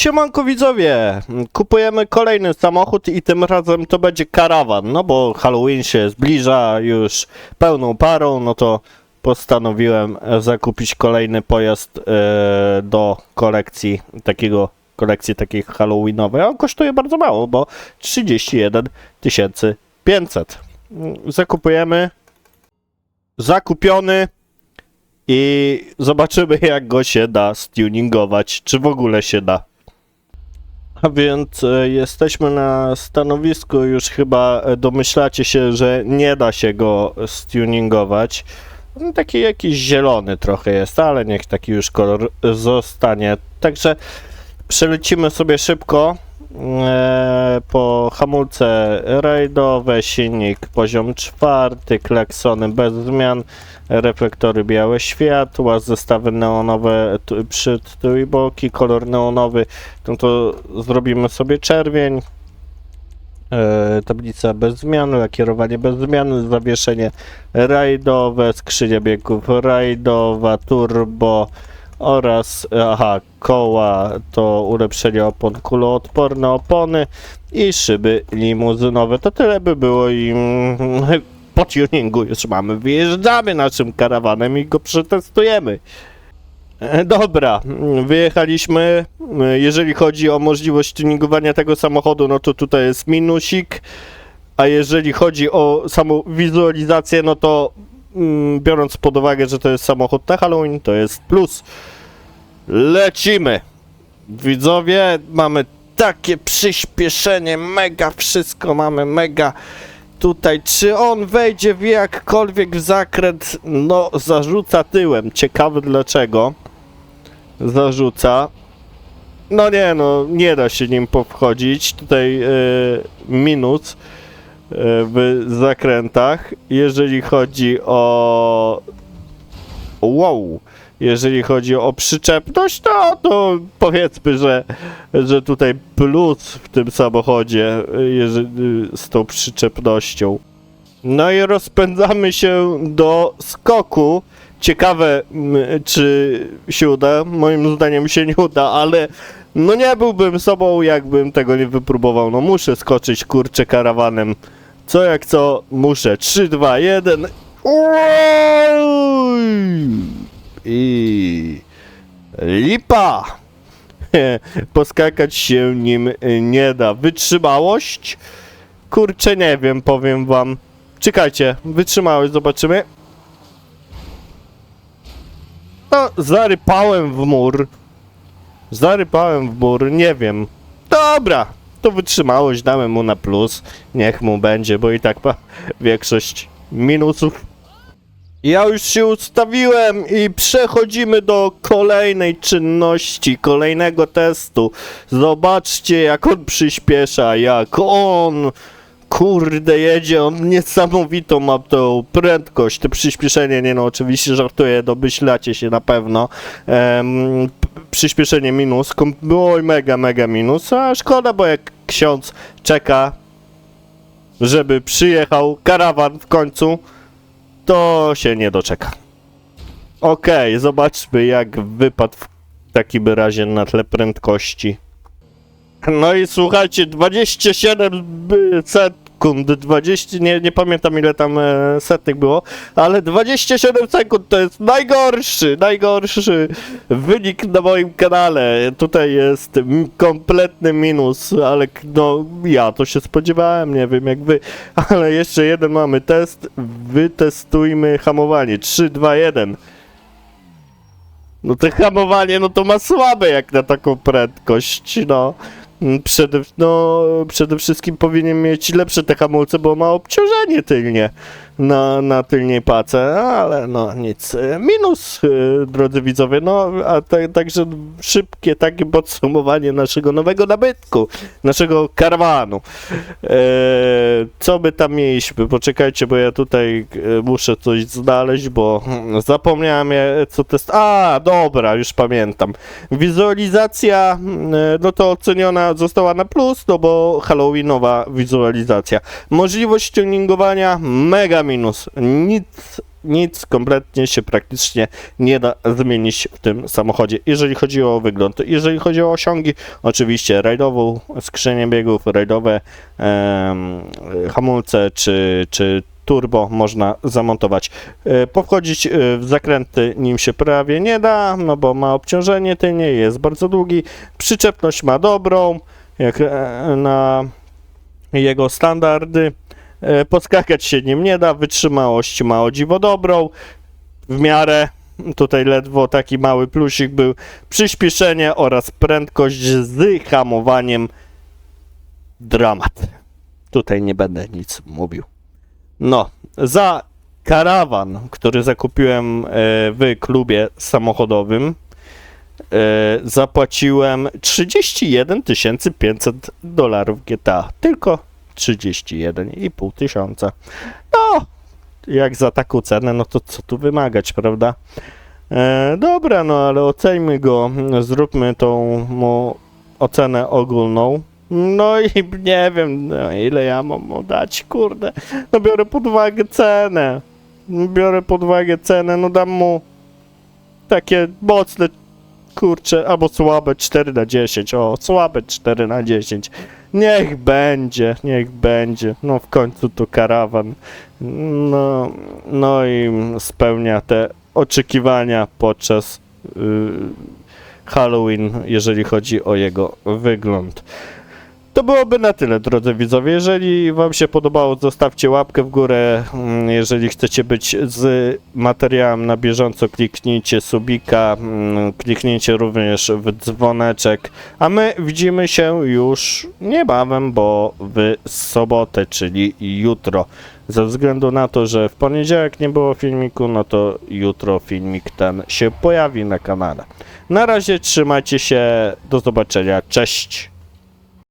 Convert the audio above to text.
Siemanko widzowie, kupujemy kolejny samochód i tym razem to będzie karawan, no bo Halloween się zbliża już pełną parą, no to postanowiłem zakupić kolejny pojazd e, do kolekcji takiego kolekcji takiej halloweenowej. On kosztuje bardzo mało, bo 31 500. Zakupujemy. Zakupiony. I zobaczymy, jak go się da stuningować, czy w ogóle się da. A więc e, jesteśmy na stanowisku, już chyba e, domyślacie się, że nie da się go stuningować. No, Taki jakiś zielony trochę jest, ale niech taki już kolor zostanie. Także przelecimy sobie szybko po hamulce rajdowe, silnik poziom czwarty, klaksony bez zmian, reflektory białe światła, zestawy neonowe tu- przód, tył i boki, kolor neonowy, no to zrobimy sobie czerwień. E, tablica bez zmian, lakierowanie bez zmian, zawieszenie rajdowe, skrzynia biegów rajdowa, turbo oraz, aha, koła to ulepszenie opon kuloodporne opony i szyby limuzynowe. To tyle by było i po tuningu już mamy. Wyjeżdżamy naszym karawanem i go przetestujemy. E, Dobra, wyjechaliśmy. E, Jeżeli chodzi o możliwość tuningowania tego samochodu, no to tutaj jest minusik. A jeżeli chodzi o samą wizualizację, no to biorąc pod uwagę, że to jest samochód na Halloween, to jest plus. Lecimy! Widzowie, mamy takie przyspieszenie, mega wszystko mamy, mega tutaj. Czy on wejdzie w jakkolwiek w zakręt? No, zarzuca tyłem. Ciekawe dlaczego. Zarzuca. No nie, no, nie da się nim powchodzić. Tutaj e, minus w zakrętach. Jeżeli chodzi o... Wow! Jeżeli chodzi o przyczepność, no to powiedzmy, że, że tutaj plus w tym samochodzie jeżeli, z tą przyczepnością. No i rozpędzamy się do skoku. Ciekawe, czy się uda. Moim zdaniem się nie uda, ale no nie byłbym sobą, jakbym tego nie wypróbował. No muszę skoczyć kurczę karawanem. Co jak co, muszę. 3, 2, 1. I lipa! Poskakać się nim nie da. Wytrzymałość? Kurczę, nie wiem, powiem wam. Czekajcie, wytrzymałość, zobaczymy. No, zarypałem w mur. Zarypałem w mur, nie wiem. Dobra, to wytrzymałość dałem mu na plus. Niech mu będzie, bo i tak ma większość minusów. Ja już się ustawiłem i przechodzimy do kolejnej czynności, kolejnego testu. Zobaczcie, jak on przyspiesza, jak on kurde jedzie, on niesamowitą ma tą prędkość, to przyspieszenie, nie no, oczywiście żartuję, domyślacie się na pewno. Przyspieszenie minus, oj mega, mega minus, a szkoda, bo jak ksiądz czeka, żeby przyjechał karawan w końcu, to się nie doczeka. Okej, zobaczmy jak wypadł w takim razie na tle prędkości. No i słuchajcie, 27 by- sekund, 20, nie, nie pamiętam ile tam e, setek było, ale 27 sekund to jest najgorszy, najgorszy wynik na moim kanale. Tutaj jest kompletny minus, ale no ja to się spodziewałem, nie wiem jak wy, ale jeszcze jeden mamy test, wytestujmy hamowanie, 3, 2, 1. No to hamowanie, no to ma słabe jak na taką prędkość, no. Mm, Przede, no, przede wszystkim powinien mieć lepsze te hamulce, bo ma obciążenie tylnie na, na tylniej pace, ale no nic. Minus, e, drodzy widzowie, no, a ta, także szybkie takie podsumowanie naszego nowego nabytku, naszego karawanu. E, co by tam mieliśmy? Poczekajcie, bo ja tutaj e, muszę coś znaleźć, bo hmm, zapomniałem, e, co to jest. A, dobra, już pamiętam. Wizualizacja, mm, e, no to oceniona została na plus, no bo halloweenowa wizualizacja. Możliwość tuningowania, mega minus. Nic nic kompletnie się praktycznie nie da zmienić w tym samochodzie, jeżeli chodzi o wygląd. Jeżeli chodzi o osiągi, oczywiście rajdową skrzynię biegów, rajdowe em, hamulce czy, czy turbo można zamontować. E, Powchodzić e, w zakręty nim się prawie nie da, no bo ma obciążenie tylnie, jest bardzo długi, przyczepność ma dobrą, jak e, na jego standardy. E, Podskakać się nim nie da, wytrzymałość ma o dziwo dobrą, w miarę, tutaj ledwo taki mały plusik był, przyspieszenie oraz prędkość z hamowaniem dramat. Tutaj nie będę nic mówił. No, za karawan, który zakupiłem e, w klubie samochodowym, e, zapłaciłem 31 500 dolarów GTA. Tylko 31,5 tysiąca. No, jak za taką cenę, no to co tu wymagać, prawda? E, dobra, no ale oceńmy go, zróbmy tą mu ocenę ogólną. No i nie wiem, no, ile ja mam mu dać, kurde. No biorę pod uwagę cenę. Biorę pod uwagę cenę, no dam mu takie mocne, kurcze, albo słabe 4 na 10. O, słabe 4 na 10. Niech będzie, niech będzie. No w końcu to karawan. No, no i spełnia te oczekiwania podczas y, Halloween, jeżeli chodzi o jego wygląd. To byłoby na tyle, drodzy widzowie. Jeżeli Wam się podobało, zostawcie łapkę w górę. Mm, Jeżeli chcecie być z materiałem na bieżąco, kliknijcie subika, mm, kliknijcie również w dzwoneczek. A my widzimy się już niebawem, bo w sobotę, czyli jutro. Ze względu na to, że w poniedziałek nie było filmiku, no to jutro filmik ten się pojawi na kanale. Na razie trzymajcie się, do zobaczenia, cześć!